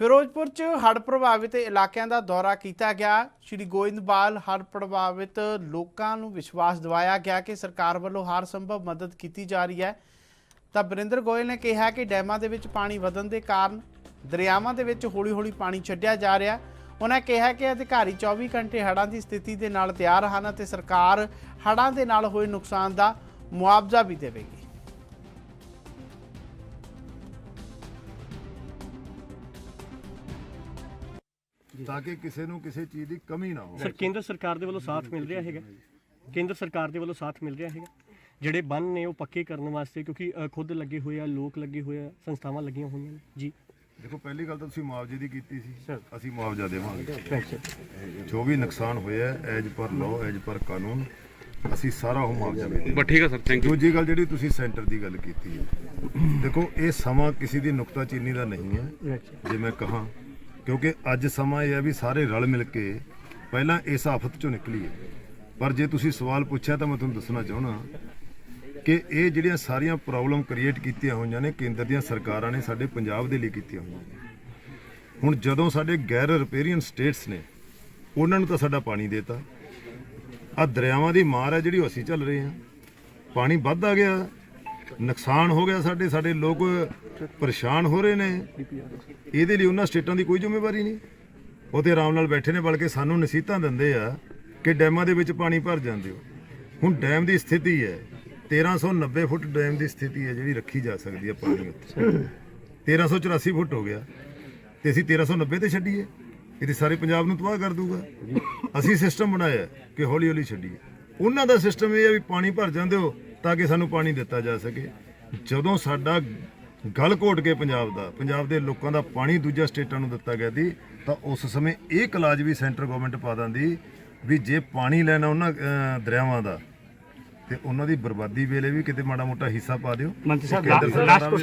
ਫਿਰੋਜ਼ਪੁਰ 'ਚ ਹੜ੍ਹ ਪ੍ਰਭਾਵਿਤ ਇਲਾਕਿਆਂ ਦਾ ਦੌਰਾ ਕੀਤਾ ਗਿਆ। ਸ਼੍ਰੀ ਗੋਇੰਦਵਾਲ ਹੜ੍ਹ ਪ੍ਰਭਾਵਿਤ ਲੋਕਾਂ ਨੂੰ ਵਿਸ਼ਵਾਸ ਦਿਵਾਇਆ ਗਿਆ ਕਿ ਸਰਕਾਰ ਵੱਲੋਂ ਹਰ ਸੰਭਵ ਮਦਦ ਕੀਤੀ ਜਾ ਰਹੀ ਹੈ। ਤਾਂ ਬਰਿੰਦਰ ਗੋਇਲ ਨੇ ਕਿਹਾ ਕਿ ਡੈਮਾਂ ਦੇ ਵਿੱਚ ਪਾਣੀ ਵਧਣ ਦੇ ਕਾਰਨ ਦਰਿਆਵਾਂ ਦੇ ਵਿੱਚ ਹੌਲੀ-ਹੌਲੀ ਪਾਣੀ ਛੱਡਿਆ ਜਾ ਰਿਹਾ। ਉਹਨਾਂ ਕਿਹਾ ਕਿ ਅਧਿਕਾਰੀ 24 ਘੰਟੇ ਹੜ੍ਹਾਂ ਦੀ ਸਥਿਤੀ ਦੇ ਨਾਲ ਤਿਆਰ ਹਨ ਅਤੇ ਸਰਕਾਰ ਹੜ੍ਹਾਂ ਦੇ ਨਾਲ ਹੋਏ ਨੁਕਸਾਨ ਦਾ ਮੁਆਵਜ਼ਾ ਵੀ ਦੇਵੇਗੀ। ਤਾਂ ਕਿ ਕਿਸੇ ਨੂੰ ਕਿਸੇ ਚੀਜ਼ ਦੀ ਕਮੀ ਨਾ ਹੋਵੇ। ਸਰ ਕੇਂਦਰ ਸਰਕਾਰ ਦੇ ਵੱਲੋਂ ਸਾਥ ਮਿਲ ਰਿਹਾ ਹੈਗਾ। ਕੇਂਦਰ ਸਰਕਾਰ ਦੇ ਵੱਲੋਂ ਸਾਥ ਮਿਲ ਰਿਹਾ ਹੈਗਾ। ਜਿਹੜੇ ਬੰਨ ਨੇ ਉਹ ਪੱਕੇ ਕਰਨ ਵਾਸਤੇ ਕਿਉਂਕਿ ਅ, ਖੁਦ ਲੱਗੇ ਹੋਏ ਆ ਲੋਕ ਲੱਗੇ ਹੋਏ ਆ ਸੰਸਥਾਵਾਂ ਲੱਗੀਆਂ ਹੋਈਆਂ ਨੇ। ਜੀ। ਦੇਖੋ ਪਹਿਲੀ ਗੱਲ ਤਾਂ ਤੁਸੀਂ ਮੁਆਵਜ਼ੇ ਦੀ ਕੀਤੀ ਸੀ। ਅਸੀਂ ਮੁਆਵਜ਼ਾ ਦੇਵਾਂਗੇ। ਥੈਂਕ ਯੂ ਜੋ ਵੀ ਨੁਕਸਾਨ ਹੋਇਆ as per law as per ਕਾਨੂੰਨ ਅਸੀਂ ਸਾਰਾ ਉਹ ਮੁਆਵਜ਼ਾ ਵੀ ਦੇਵਾਂਗੇ। ਬਸ ਠੀਕ ਹੈ ਸਰ। ਥੈਂਕ ਯੂ ਦੂਜੀ ਗੱਲ ਜਿਹੜੀ ਤੁਸੀਂ ਸੈਂਟਰ ਦੀ ਗੱਲ ਕੀਤੀ ਹੈ। ਦੇਖੋ ਇਹ ਸਮਾਂ ਕਿਸੇ ਦੀ ਨੁਕਤਾਚੀਨੀ ਦਾ ਨਹੀਂ ਹੈ। ਜੇ ਮੈਂ ਕਹਾਂ ਕਿਉਂਕਿ ਅੱਜ ਸਮਾਂ ਇਹ ਹੈ ਵੀ ਸਾਰੇ ਰਲ ਮਿਲ ਕੇ ਪਹਿਲਾਂ ਇਸ ਆਫਤ ਚੋਂ ਨਿਕਲੀਏ। ਪਰ ਜੇ ਤੁਸੀਂ ਸਵਾਲ ਪੁੱਛਿਆ ਤਾਂ ਮੈਂ ਤੁਹਾਨੂੰ ਦੱਸਣਾ ਚਾਹਣਾ ਕਿ ਇਹ ਜਿਹੜੀਆਂ ਸਾਰੀਆਂ ਪ੍ਰੋਬਲਮ ਕ੍ਰੀਏਟ ਕੀਤੀਆਂ ਹੋਈਆਂ ਨੇ, ਕੇਂਦਰ ਦੀਆਂ ਸਰਕਾਰਾਂ ਨੇ ਸਾਡੇ ਪੰਜਾਬ ਦੇ ਲਈ ਕੀਤੀਆਂ ਹੋਈਆਂ ਨੇ। ਹੁਣ ਜਦੋਂ ਸਾਡੇ ਗੈਰ ਰਿਪੇਰੀਅਨ ਸਟੇਟਸ ਨੇ, ਉਹਨਾਂ ਨੂੰ ਤਾਂ ਸਾਡਾ ਪਾਣੀ ਦੇਤਾ। ਆ ਦਰਿਆਵਾਂ ਦੀ ਮਾਰ ਹੈ ਜਿਹੜੀ ਉਹ ਅਸੀਂ ਚੱਲ ਰਹੇ ਹਾਂ। ਪਾਣੀ ਵੱਧ ਆ ਗਿਆ। ਨੁਕਸਾਨ ਹੋ ਗਿਆ ਸਾਡੇ ਸਾਡੇ ਲੋਕ ਪਰੇਸ਼ਾਨ ਹੋ ਰਹੇ ਨੇ। ਇਹਦੇ ਲਈ ਉਹਨਾਂ ਸਟੇਟਾਂ ਦੀ ਕੋਈ ਜ਼ਿੰਮੇਵਾਰੀ ਨਹੀਂ। ਉਹ ਤੇ ਆਰਾਮ ਨਾਲ ਬੈਠੇ ਨੇ, ਬਲਕਿ ਸਾਨੂੰ ਨਸੀਹਤਾਂ ਦਿੰਦੇ ਆ ਕਿ ਡੈਮਾਂ ਦੇ ਵਿੱਚ ਪਾਣੀ ਭਰ ਜਾਂਦੇ ਹੋ। ਹੁਣ ਡੈਮ ਦੀ ਸਥਿਤੀ ਹੈ 1390 ਫੁੱਟ ਡੈਮ ਦੀ ਸਥਿਤੀ ਹੈ, ਜਿਹੜੀ ਰੱਖੀ ਜਾ ਸਕਦੀ ਹੈ ਪਾਣੀ ਉੱਤੇ 1384 ਫੁੱਟ ਹੋ ਗਿਆ। ਤੇ ਅਸੀਂ 1390 ਤੇ ਛੱਡੀਏ। ਇਹ ਤੇ ਸਾਰੇ ਪੰਜਾਬ ਨੂੰ ਤਬਾਹ ਕਰ ਦੂਗਾ ਅਸੀਂ ਸਿਸਟਮ ਬਣਾਇਆ ਕਿ ਹੌਲੀ ਹੌਲੀ ਛੱਡੀਏ। ਉਹਨਾਂ ਦਾ ਸਿਸਟਮ ਇਹ ਹੈ ਵੀ ਪਾਣੀ ਭਰ ਜਾਂਦੇ ਹੋ ਤਾਂ ਕਿ ਸਾਨੂੰ ਪਾਣੀ ਦਿੱਤਾ ਜਾ ਸਕੇ। ਜਦੋਂ ਸਾਡਾ ਗਲ ਘੋਟ ਕੇ ਪੰਜਾਬ ਦਾ ਪੰਜਾਬ ਦੇ ਲੋਕਾਂ ਦਾ ਪਾਣੀ ਦੂਜਾ ਸਟੇਟਾਂ ਨੂੰ ਦਿੱਤਾ ਗਿਆ ਸੀ ਤਾਂ ਉਸ ਸਮੇਂ ਇਹ ਕਲਾਜ ਵੀ ਸੈਂਟਰ ਗਵਰਨਮੈਂਟ ਪਾ ਦਿੰਦੀ ਵੀ ਜੇ ਪਾਣੀ ਲੈਣਾ ਉਹਨਾਂ ਦਰਿਆਵਾਂ ਦਾ ਤੇ ਉਹਨਾਂ ਦੀ ਬਰਬਾਦੀ ਵੇਲੇ ਵੀ ਕਿਤੇ ਮਾੜਾ ਮੋਟਾ ਹਿੱਸਾ ਪਾ ਦਿਓ। ਮੰਤਰੀ ਸਾਹਿਬ ਲਾਸਟ